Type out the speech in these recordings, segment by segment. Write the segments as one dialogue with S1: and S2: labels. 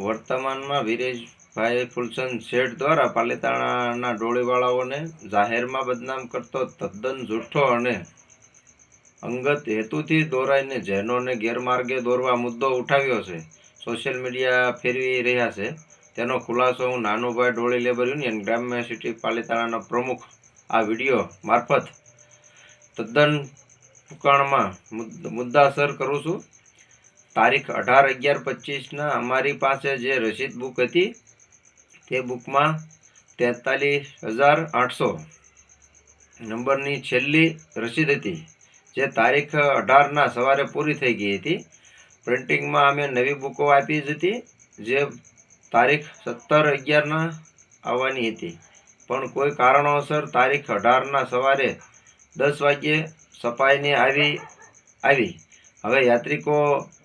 S1: વર્તમાનમાં વિરેશભાઈ ફુલસન શેઠ દ્વારા પાલિતાણાના ડોળીવાળાઓને જાહેરમાં બદનામ કરતો તદ્દન જૂઠો અને અંગત હેતુથી દોરાઈને જૈનોને ગેરમાર્ગે દોરવા મુદ્દો ઉઠાવ્યો છે. સોશિયલ મીડિયા ફેરવી રહ્યા છે. તેનો ખુલાસો હું નાનુભાઈ ડોળી લેબર યુનિયન ગ્રામ્ય સિટી પાલિતાણાના પ્રમુખ આ વીડિયો મારફત તદ્દન મુદ્દ- મુદ્દાસર કરું છું. તારીખ અઢાર અગિયાર પચીસના અમારી પાસે જે રસીદ બુક હતી, તે બુકમાં તેતાલીસ હજાર આઠસો નંબરની છેલ્લી રસીદ હતી, જે તારીખ અઢારના સવારે પૂરી થઈ ગઈ હતી. પ્રિન્ટિંગમાં અમે નવી બુકો આપી જ હતી, જે તારીખ સત્તર અગિયારના આવવાની હતી. પણ કોઈ કારણોસર તારીખ અઢારના સવારે દસ વાગ્યે સફાઈને આવી આવી. હવે યાત્રિકો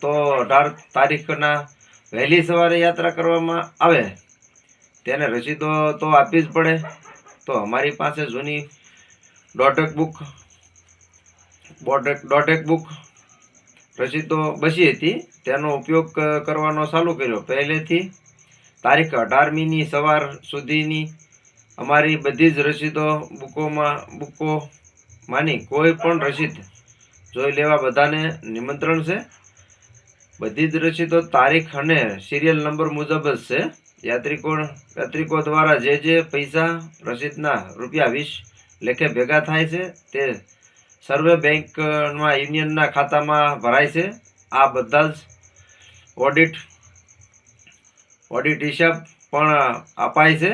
S1: તો અઢાર તારીખના વહેલી સવારે યાત્રા કરવામાં આવે. તેને રસીદો તો આપવી જ પડે. તો અમારી પાસે જૂની દોઢેક બુક ડોટેક બુક રસીદો બસી હતી. તેનો ઉપયોગ કરવાનો ચાલુ કર્યો. પહેલેથી તારીખ અઢારમીની સવાર સુધીની અમારી બધી જ રસીદો બુકોમાં, બુકો માની કોઈ પણ રસીદ જોઈ લેવા બધાને નિમંત્રણ છે. બધી જ રસીદો તારીખ અને સિરિયલ નંબર મુજબ જ છે. યાત્રિકો યાત્રિકો દ્વારા જે જે પૈસા રસીદના રૂપિયા વીસ લેખે ભેગા થાય છે, તે સર્વે બેંકમાં યુનિયનના ખાતામાં ભરાય છે. આ બધા જ ઓડિટ ઓડિટ હિસાબ પણ અપાય છે.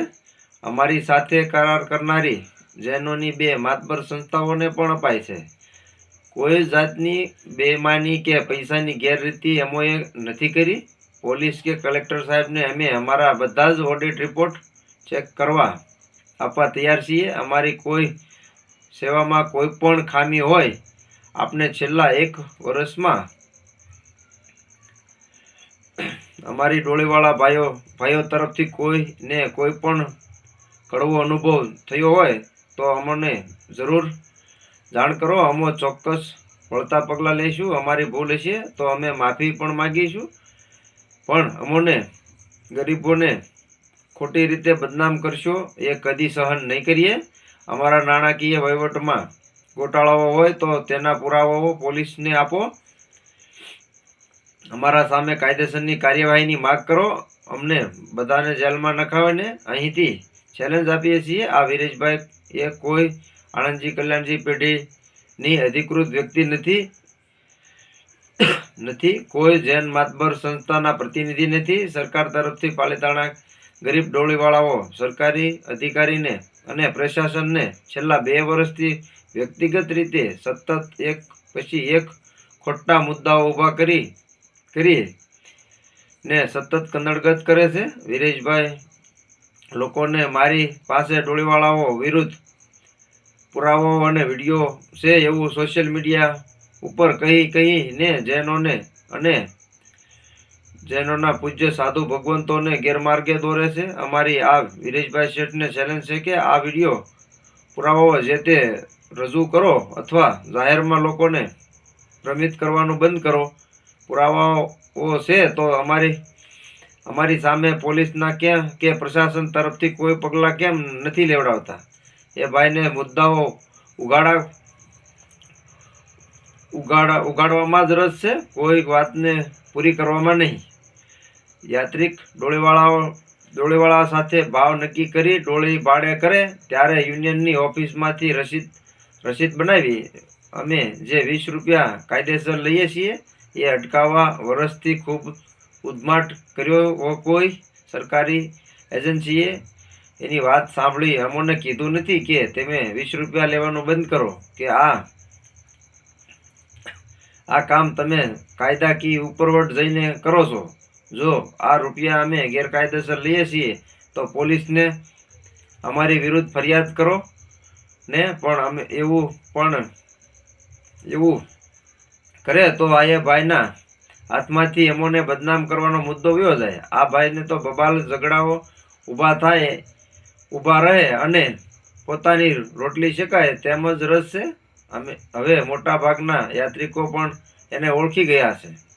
S1: અમારી સાથે કરાર કરનારી જૈનોની બે માતબર સંસ્થાઓને પણ અપાય છે. કોઈ જાતની બેમાની કે પૈસાની ગેરરીતિ અમોએ નથી કરી? પોલીસ કે કલેક્ટર સાહેબને અમે અમારા બધા જ ઓડિટ રિપોર્ટ ચેક કરવા આપવા તૈયાર છીએ. અમારી કોઈ સેવામાં કોઈ પણ ખામી હોય, આપને છેલ્લા એક વર્ષમાં અમારી ડોળીવાળા ભાઈઓ ભાઈઓ તરફથી કોઈને કોઈ પણ કડવો અનુભવ થયો હોય તો અમને જરૂર જાણ કરો, અમે ચોક્કસ વળતા પગલાં લઈશું, અમારી ભૂલ હશે તો અમે માફી પણ માગીશું. પણ અમોને, ગરીબોને ખોટી રીતે બદનામ કરશો એ કદી સહન નહીં કરીએ. અમારા નાણાકીય વહીવટમાં ગોટાળાઓ હોય તો તેના પુરાવાઓ પોલીસને આપો. અમારા સામે કાયદેસરની કાર્યવાહીની માગ કરો. અમને બધાને જેલમાં નખાવીને અહીંથી ચેલેન્જ આપીએ છીએ. આ વિરેશભાઈ એ કોઈ આણંદજી કલ્યાણજી પેઢીની અધિકૃત વ્યક્તિ નથી. નથી. કોઈ જૈન માતબર સંસ્થાના પ્રતિનિધિ નથી. સરકાર તરફથી પાલિતાણા ગરીબ ડોળીવાળાઓ સરકારી અધિકારીને અને પ્રશાસનને છેલ્લા બે વર્ષથી વ્યક્તિગત રીતે સતત એક પછી એક ખોટા મુદ્દાઓ ઊભા કરી કરી ને સતત કન્નડગત કરે છે. વિરેશભાઈ, લોકોને મારી પાસે ડોળીવાળાઓ વિરુદ્ધ પુરાવાઓ અને વીડિયો છે એવું સોશિયલ મીડિયા ઉપર કહી કહીને જૈનોને અને જૈનોના પૂજ્ય સાધુ ભગવંતોને ગેરમાર્ગે દોરે છે. અમારી આ વિરેશભાઈ શેઠને ચેલેન્જ છે કે આ વીડિયો પુરાવાઓ જે તે રજૂ કરો અથવા જાહેરમાં લોકોને ભ્રમિત કરવાનું બંધ કરો. પુરાવાઓ છે તો અમારી અમારી સામે પોલીસના ક્યાં કે પ્રશાસન તરફથી કોઈ પગલાં કેમ નથી લેવડાવતા? એ ભાઈને મુદ્દાઓ ઉગાડા ઉગાડા ઉગાડવામાં જ રસ છે. કોઈ વાતને પૂરી કરવામાં નહીં. યાત્રિક ડોળીવાળાઓ ડોળીવાળા સાથે ભાવ નક્કી કરી ડોળી ભાડે કરે ત્યારે યુનિયનની ઓફિસમાંથી રસીદ રસીદ બનાવી અમે જે વીસ રૂપિયા કાયદેસર લઈએ છીએ એ અટકાવવા વર્ષથી ખૂબ ઉદમાટ કર્યો કોઈ સરકારી એજન્સીએ એની વાત સાંભળી અમોને કીધું નથી કે તમે વીસ રૂપિયા લેવાનું બંધ કરો, કે આ આ કામ તમે કાયદાકીય ઉપરવટ જઈને કરો છો. જો આ રૂપિયા અમે ગેરકાયદેસર લઈએ છીએ, તો પોલીસને અમારી વિરુદ્ધ ફરિયાદ કરો. ને પણ અમે એવું પણ, એવું કરે તો આ એ ભાઈના હાથમાંથી એમોને બદનામ કરવાનો મુદ્દો વ્યો જાય. આ ભાઈને તો બબાલ ઝઘડાઓ ઊભા થાય ઊભા રહે અને પોતાની રોટલી શેકાય તેમ જ રસ છે. અમે હવે મોટાભાગના યાત્રિકો પણ એને ઓળખી ગયા છે.